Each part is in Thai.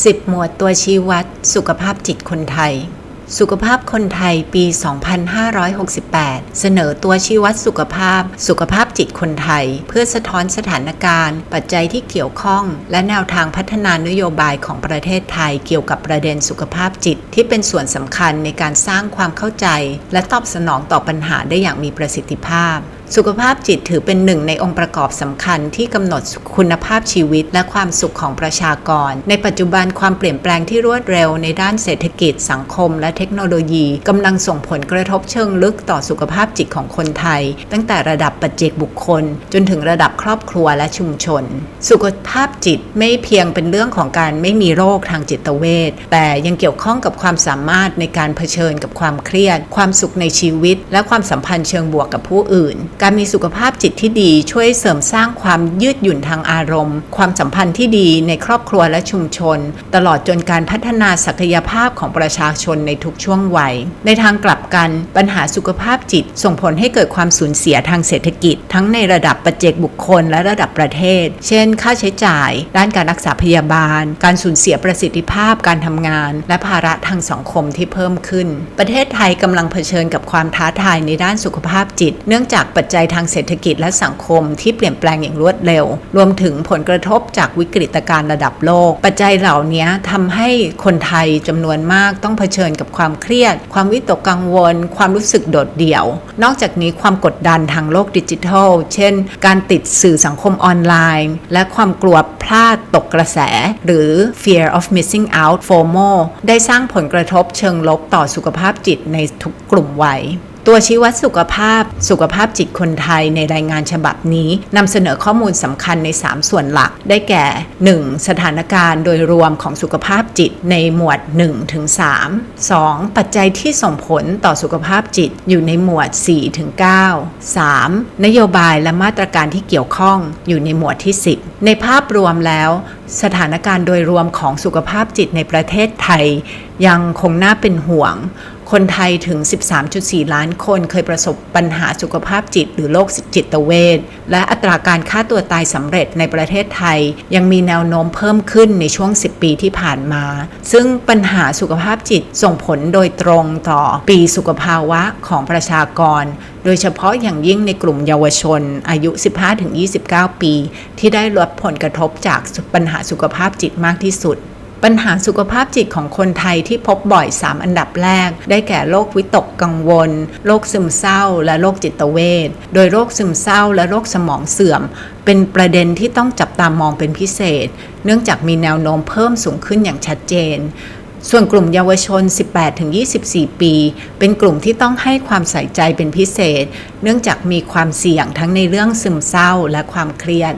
10 หมวดตัวชี้วัด สุขภาพจิตคนไทย สุขภาพคนไทยปี 2568 เสนอตัวชี้วัดสุขภาพ สุขภาพจิตคนไทย เพื่อสะท้อนสถานการณ์ ปัจจัยที่เกี่ยวข้อง และแนวทางพัฒนานโยบายของประเทศไทย เกี่ยวกับประเด็นสุขภาพจิต ที่เป็นส่วนสำคัญในการสร้างความเข้าใจ และตอบสนองต่อปัญหาได้อย่างมีประสิทธิภาพ สุขภาพจิตถือเป็นหนึ่งในองค์ประกอบสำคัญที่กำหนดคุณภาพชีวิตและความสุขของประชากร ในปัจจุบันความเปลี่ยนแปลงที่รวดเร็วในด้านเศรษฐกิจ สังคม และเทคโนโลยีกำลังส่งผลกระทบเชิงลึกต่อสุขภาพจิตของคนไทย ตั้งแต่ระดับปัจเจกบุคคล จนถึงระดับครอบครัวและชุมชน สุขภาพจิตไม่เพียงเป็นเรื่องของการไม่มีโรคทางจิตเวชแต่ยังเกี่ยวข้องกับความสามารถในการเผชิญกับความเครียด ความสุขในชีวิต และความสัมพันธ์เชิงบวกกับผู้อื่นการมีสุขภาพจิตที่ดีช่วยเสริมสร้างความยืดหยุ่นทางอารมณ์ ความสัมพันธ์ที่ดีในครอบครัวและชุมชน ตลอดจนการพัฒนาศักยภาพของประชาชนในทุกช่วงวัย ในทางกลับกันปัญหาสุขภาพจิตส่งผลให้เกิดความสูญเสียทางเศรษฐกิจ ทั้งในระดับปัจเจกบุคคลและระดับประเทศ เช่น ค่าใช้จ่าย ด้านการรักษาพยาบาล การสูญเสียประสิทธิภาพการทำงาน และภาระทางสังคมที่เพิ่มขึ้น ประเทศไทยกำลังเผชิญกับความท้าทายในด้านสุขภาพจิต เนื่องจากปัจจัยทางเศรษฐกิจและสังคมที่เปลี่ยนแปลงอย่างรวดเร็ว รวมถึงผลกระทบจากวิกฤตการณ์ระดับโลก ปัจจัยเหล่านี้ทำให้คนไทยจำนวนมากต้องเผชิญกับความเครียด ความวิตกกังวล ความรู้สึกโดดเดี่ยว นอกจากนี้ความกดดันทางโลกดิจิทัล เช่น การติดสื่อสังคมออนไลน์ และความกลัวพลาดตกกระแส หรือ fear of missing out FOMO ได้สร้างผลกระทบเชิงลบต่อสุขภาพจิตในทุกกลุ่มวัย ตัวชี้วัดสุขภาพ สุขภาพจิตคนไทยในรายงานฉบับนี้นำเสนอข้อมูลสำคัญใน 3 ส่วนหลัก ได้แก่ 1. สถานการณ์โดยรวมของสุขภาพจิตในหมวด1ถึง3 2. ปัจจัยที่ส่งผลต่อสุขภาพจิตอยู่ในหมวด4ถึง9 3. นโยบายและมาตรการที่เกี่ยวข้องอยู่ในหมวดที่ 10 ในภาพรวมแล้ว สถานการณ์โดยรวมของสุขภาพจิตในประเทศไทย ยังคงน่าเป็นห่วง คนไทยถึง 13.4 ล้านคนเคยประสบปัญหาสุขภาพจิตหรือโรคจิตเวชและอัตราการฆ่าตัวตายสำเร็จในประเทศไทย ยังมีแนวโน้มเพิ่มขึ้นในช่วง 10 ปีที่ผ่านมา ซึ่งปัญหาสุขภาพจิตส่งผลโดยตรงต่อปีสุขภาวะของประชากร โดยเฉพาะอย่างยิ่งในกลุ่มเยาวชน อายุ 15-29 ปี ที่ได้รับผลกระทบจากปัญหาสุขภาพจิตมากที่สุด ปัญหาสุขภาพจิตของคนไทยที่พบบ่อย 3 อันดับแรก ได้แก่โรควิตกกังวล โรคซึมเศร้า และโรคจิตเวชโดยโรคซึมเศร้า และโรคสมองเสื่อม เป็นประเด็นที่ต้องจับตามองเป็นพิเศษ เนื่องจากมีแนวโน้มเพิ่มสูงขึ้นอย่างชัดเจนส่วนกลุ่มเยาวชน 18-24 ปี เป็นกลุ่มที่ต้องให้ความใส่ใจเป็นพิเศษ เนื่องจากมีความเสี่ยงทั้งในเรื่องซึมเศร้าและความเครียด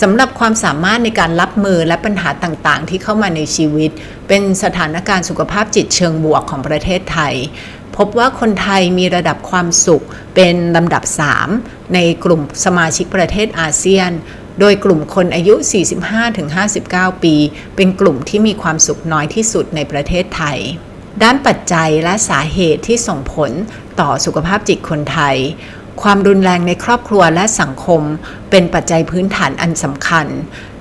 สำหรับความสามารถในการรับมือและปัญหาต่างๆ ที่เข้ามาในชีวิต เป็นสถานการณ์สุขภาพจิตเชิงบวกของประเทศไทย พบว่าคนไทยมีระดับความสุขเป็นลำดับ 3 ในกลุ่มสมาชิกประเทศอาเซียน โดยกลุ่มคนอายุ 45-59 ปี เป็นกลุ่มที่มีความสุขน้อยที่สุดในประเทศไทย ด้านปัจจัยและสาเหตุที่ส่งผลต่อสุขภาพจิตคนไทย ความรุนแรงในครอบครัวและสังคม เป็นปัจจัยพื้นฐานอันสำคัญ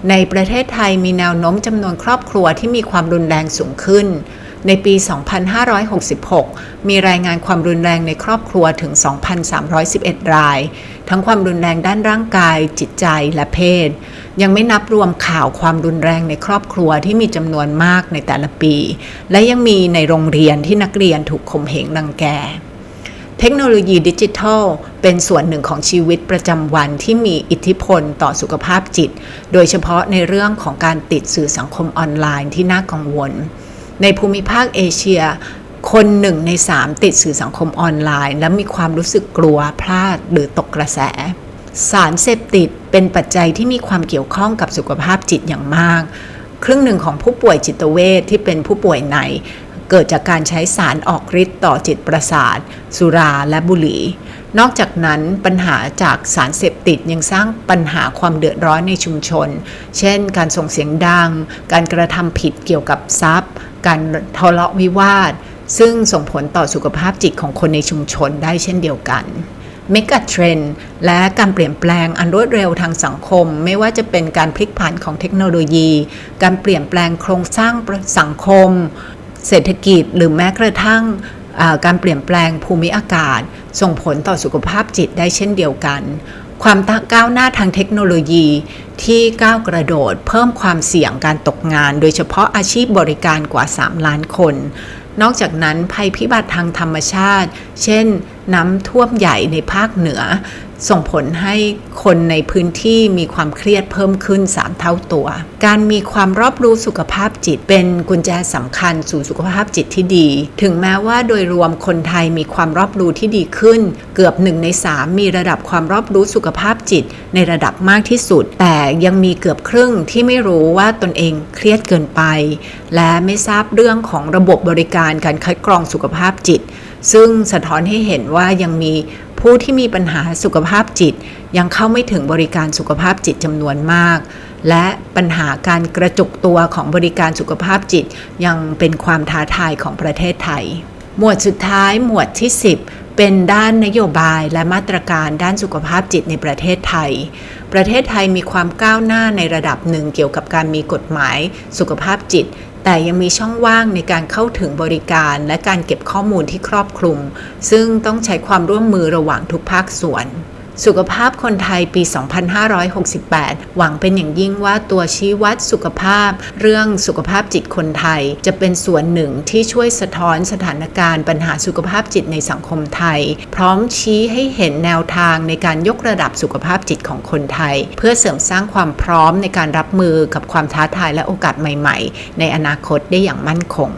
ในประเทศไทยมีแนวโน้มจำนวนครอบครัวที่มีความรุนแรงสูงขึ้น ในปี 2566 มีรายงานความรุนแรงในครอบครัวถึง 2,311 ราย ทั้งความรุนแรงด้านร่างกาย จิตใจและเพศ ยังไม่นับรวมข่าวความรุนแรงในครอบครัวที่มีจำนวนมากในแต่ละปี และยังมีในโรงเรียนที่นักเรียนถูกข่มเหงรังแก เทคโนโลยีดิจิทัล เป็นส่วนหนึ่งของชีวิตประจำวันที่มีอิทธิพลต่อสุขภาพจิต โดยเฉพาะในเรื่องของการติดสื่อสังคมออนไลน์ที่น่ากังวล ในภูมิภาคเอเชีย คนหนึ่งในสามติดสื่อสังคมออนไลน์ และมีความรู้สึกกลัวพลาดหรือตกกระแสสารเสพติดเป็นปัจจัยที่มีความเกี่ยวข้องกับสุขภาพจิตอย่างมาก ครึ่งหนึ่งของผู้ป่วยจิตเวชที่เป็นผู้ป่วยใน เกิดจากการใช้สารออกฤทธิ์ต่อจิตประสาท สุราและบุหรี่ นอกจากนั้นปัญหาจากสารเสพติดยังสร้างปัญหาความเดือดร้อนในชุมชน เช่น การส่งเสียงดัง การกระทำผิดเกี่ยวกับทรัพย์ การทะเลาะวิวาท ซึ่งส่งผลต่อสุขภาพจิตของคนในชุมชนได้เช่นเดียวกันเมกะเทรนและการเปลี่ยนแปลงอันรวดเร็วทางสังคม ไม่ว่าจะเป็นการพลิกผันของเทคโนโลยี การเปลี่ยนแปลงโครงสร้างสังคม เศรษฐกิจหรือแม้กระทั่งการเปลี่ยนแปลงภูมิอากาศ ส่งผลต่อสุขภาพจิตได้เช่นเดียวกัน ความก้าวหน้าทางเทคโนโลยีที่ก้าวกระโดดเพิ่มความเสี่ยงการตกงาน โดยเฉพาะอาชีพบริการกว่า 3 ล้านคน นอกจากนั้นภัยพิบัติทางธรรมชาติ เช่น น้ำท่วมใหญ่ในภาคเหนือ ส่งผลให้คนในพื้นที่มีความเครียดเพิ่มขึ้น 3 เท่าตัว การมีความรอบรู้สุขภาพจิตเป็นกุญแจสำคัญสู่สุขภาพจิตที่ดี ถึงแม้ว่าโดยรวมคนไทยมีความรอบรู้ที่ดีขึ้น เกือบหนึ่งใน3มีระดับความรอบรู้สุขภาพจิตในระดับมากที่สุด แต่ยังมีเกือบครึ่งที่ไม่รู้ว่าตนเองเครียดเกินไป และไม่ทราบเรื่องของระบบบริการการคัดกรองสุขภาพจิต ซึ่งสะท้อนให้เห็นว่ายังมีผู้ที่มีปัญหาสุขภาพจิต ยังเข้าไม่ถึงบริการสุขภาพจิตจำนวนมาก และปัญหาการกระจุกตัวของบริการสุขภาพจิต ยังเป็นความท้าทายของประเทศไทย หมวดสุดท้ายหมวดที่ 10 เป็นด้านนโยบายและมาตรการด้านสุขภาพจิตในประเทศไทย ประเทศไทยมีความก้าวหน้าในระดับหนึ่งเกี่ยวกับการมีกฎหมายสุขภาพจิต แต่ยังมีช่องว่างในการเข้าถึงบริการและการเก็บข้อมูลที่ครอบคลุม ซึ่งต้องใช้ความร่วมมือระหว่างทุกภาคส่วน สุขภาพคนไทยปี 2568 หวังเป็นอย่างยิ่งว่าตัวชี้วัดสุขภาพ เรื่องสุขภาพจิตคนไทย จะเป็นส่วนหนึ่งที่ช่วยสะท้อนสถานการณ์ปัญหาสุขภาพจิตในสังคมไทย พร้อมชี้ให้เห็นแนวทางในการยกระดับสุขภาพจิตของคนไทย เพื่อเสริมสร้างความพร้อมในการรับมือกับความท้าทายและโอกาสใหม่ ๆ ในอนาคตได้อย่างมั่นคง